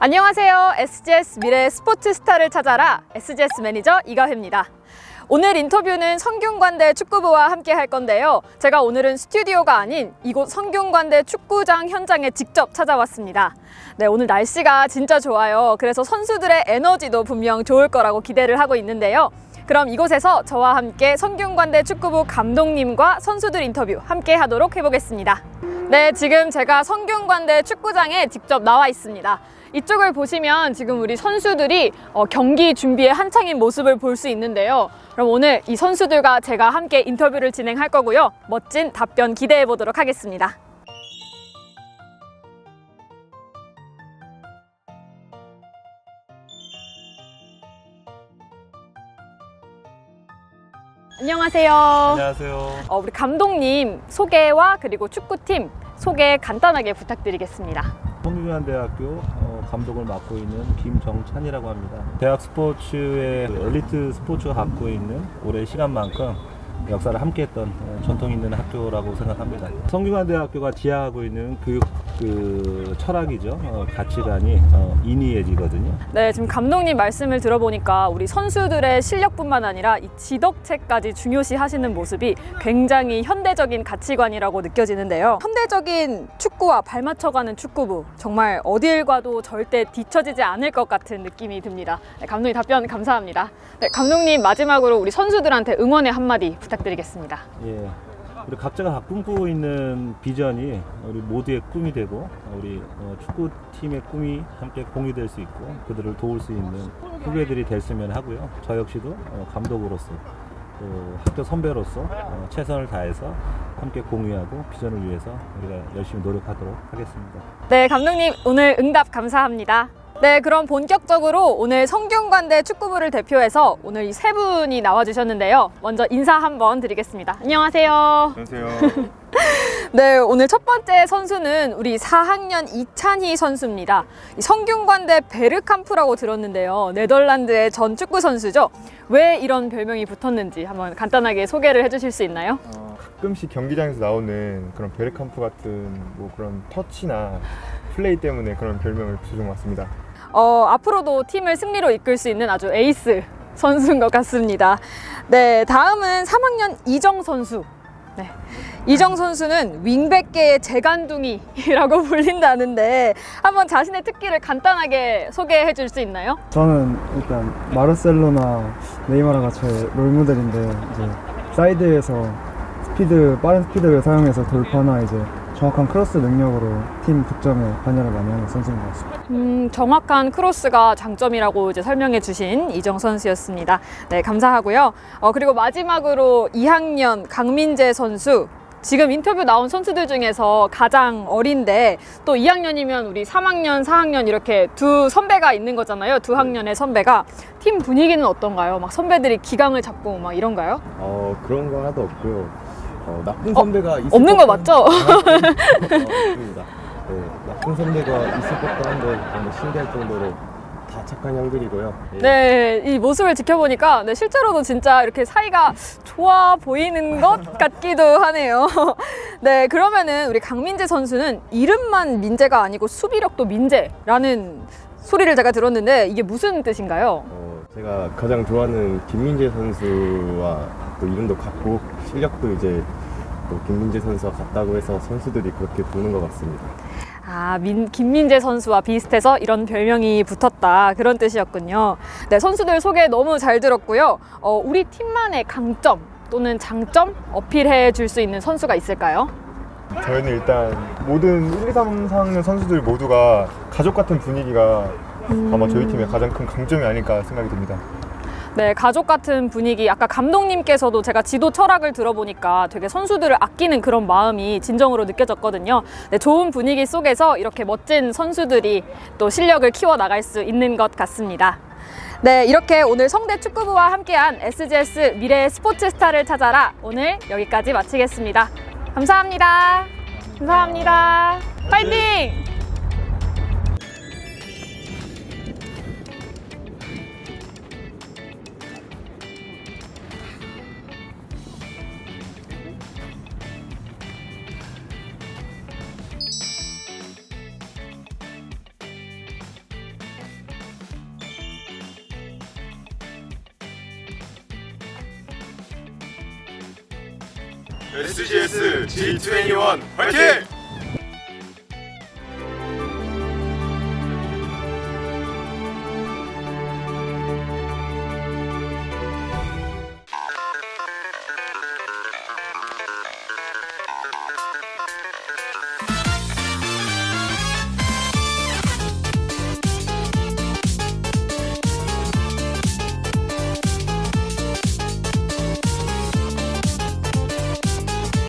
안녕하세요. SGS 미래 스포츠 스타를 찾아라 SGS 매니저 이가회입니다. 오늘 인터뷰는 성균관대 축구부와 함께 할 건데요. 제가 오늘은 스튜디오가 아닌 이곳 성균관대 축구장 현장에 직접 찾아왔습니다. 네, 오늘 날씨가 진짜 좋아요. 그래서 선수들의 에너지도 분명 좋을 거라고 기대를 하고 있는데요. 그럼 이곳에서 저와 함께 성균관대 축구부 감독님과 선수들 인터뷰 함께 하도록 해보겠습니다. 네, 지금 제가 성균관대 축구장에 직접 나와 있습니다. 이쪽을 보시면 지금 우리 선수들이 어, 경기 준비에 한창인 모습을 볼 수 있는데요. 그럼 오늘 이 선수들과 제가 함께 인터뷰를 진행할 거고요. 멋진 답변 기대해 보도록 하겠습니다. 안녕하세요. 안녕하세요. 어, 우리 감독님 소개와 그리고 축구팀 소개 간단하게 부탁드리겠습니다. 성균관대학교 어, 감독을 맡고 있는 김정찬이라고 합니다. 대학 스포츠의 엘리트 스포츠가 갖고 있는 올해 시간만큼 역사를 함께했던 어, 전통 있는 학교라고 생각합니다. 성균관대학교가 지향하고 있는 교육 그 철학이죠. 어, 가치관이 어, 인이해지거든요. 네, 지금 감독님 말씀을 들어보니까 우리 선수들의 실력뿐만 아니라 이 지덕체까지 중요시 하시는 모습이 굉장히 현대적인 가치관이라고 느껴지는데요. 현대적인 축구와 발맞춰가는 축구부 정말 어딜 가도 절대 뒤처지지 않을 것 같은 느낌이 듭니다. 네, 감독님 답변 감사합니다. 네, 감독님 마지막으로 우리 선수들한테 응원의 한마디 부탁드리겠습니다. 예. 우리 각자가 다 꿈꾸고 있는 비전이 우리 모두의 꿈이 되고 우리 어, 축구팀의 꿈이 함께 공유될 수 있고 그들을 도울 수 있는 후배들이 됐으면 하고요. 저 역시도 어, 감독으로서 또 학교 선배로서 어, 최선을 다해서 함께 공유하고 비전을 위해서 우리가 열심히 노력하도록 하겠습니다. 네, 감독님 오늘 응답 감사합니다. 네, 그럼 본격적으로 오늘 성균관대 축구부를 대표해서 오늘 이 세 분이 나와주셨는데요. 먼저 인사 한번 드리겠습니다. 안녕하세요. 안녕하세요. 네, 오늘 첫 번째 선수는 우리 4학년 이찬희 선수입니다. 이 성균관대 베르캄프라고 들었는데요. 네덜란드의 전 축구 선수죠. 왜 이런 별명이 붙었는지 한번 간단하게 소개를 해주실 수 있나요? 어, 가끔씩 경기장에서 나오는 그런 베르캄프 같은 뭐 그런 터치나 플레이 때문에 그런 별명을 붙여준 것 같습니다. 어, 앞으로도 팀을 승리로 이끌 수 있는 아주 에이스 선수인 것 같습니다. 네, 다음은 3학년 이정 선수. 네. 이정 선수는 윙백계의 재간둥이라고 불린다는데 한번 자신의 특기를 간단하게 소개해 줄 수 있나요? 저는 일단 마르셀로나 네이마르가 저의 롤모델인데 이제 사이드에서 스피드 빠른 스피드를 사용해서 돌파나 이제 정확한 크로스 능력으로 팀 득점에 관여를 많이 하는 선수인 것 같습니다. 음, 정확한 크로스가 장점이라고 이제 설명해 주신 이정 선수였습니다. 네, 감사하고요. 어, 그리고 마지막으로 2학년 강민재 선수. 지금 인터뷰 나온 선수들 중에서 가장 어린데 또 2학년이면 우리 3학년, 4학년 이렇게 두 선배가 있는 거잖아요. 두 학년의 선배가 팀 분위기는 어떤가요? 막 선배들이 기강을 잡고 막 이런가요? 어 그런 거 하나도 없고요. 어, 나쁜 선배가 있을 없는 거 법한- 맞죠? 아, 어, 없습니다. 네, 나쁜 선배가 있을 법도 한데 정말 신기할 정도로 다 착한 형들이고요. 예. 네, 이 모습을 지켜보니까 네, 실제로도 진짜 이렇게 사이가 좋아 보이는 것 같기도 하네요. 네, 그러면은 우리 강민재 선수는 이름만 민재가 아니고 수비력도 민재라는 소리를 제가 들었는데 이게 무슨 뜻인가요? 어, 제가 가장 좋아하는 김민재 선수와 또 이름도 같고 실력도 이제 또 김민재 선수와 같다고 해서 선수들이 그렇게 부르는 것 같습니다. 아, 민, 김민재 선수와 비슷해서 이런 별명이 붙었다. 그런 뜻이었군요. 네, 선수들 소개 너무 잘 들었고요. 어, 우리 팀만의 강점 또는 장점 어필해 줄 수 있는 선수가 있을까요? 저희는 일단 모든 1, 2, 3, 4학년 선수들 모두가 가족 같은 분위기가 아마 저희 팀의 가장 큰 강점이 아닐까 생각이 듭니다. 네, 가족 같은 분위기. 아까 감독님께서도 제가 지도 철학을 들어보니까 되게 선수들을 아끼는 그런 마음이 진정으로 느껴졌거든요. 네, 좋은 분위기 속에서 이렇게 멋진 선수들이 또 실력을 키워 나갈 수 있는 것 같습니다. 네, 이렇게 오늘 성대 축구부와 함께한 SGS 미래 스포츠 스타를 찾아라. 오늘 여기까지 마치겠습니다. 감사합니다. 감사합니다. 파이팅! SGS G21 화이팅!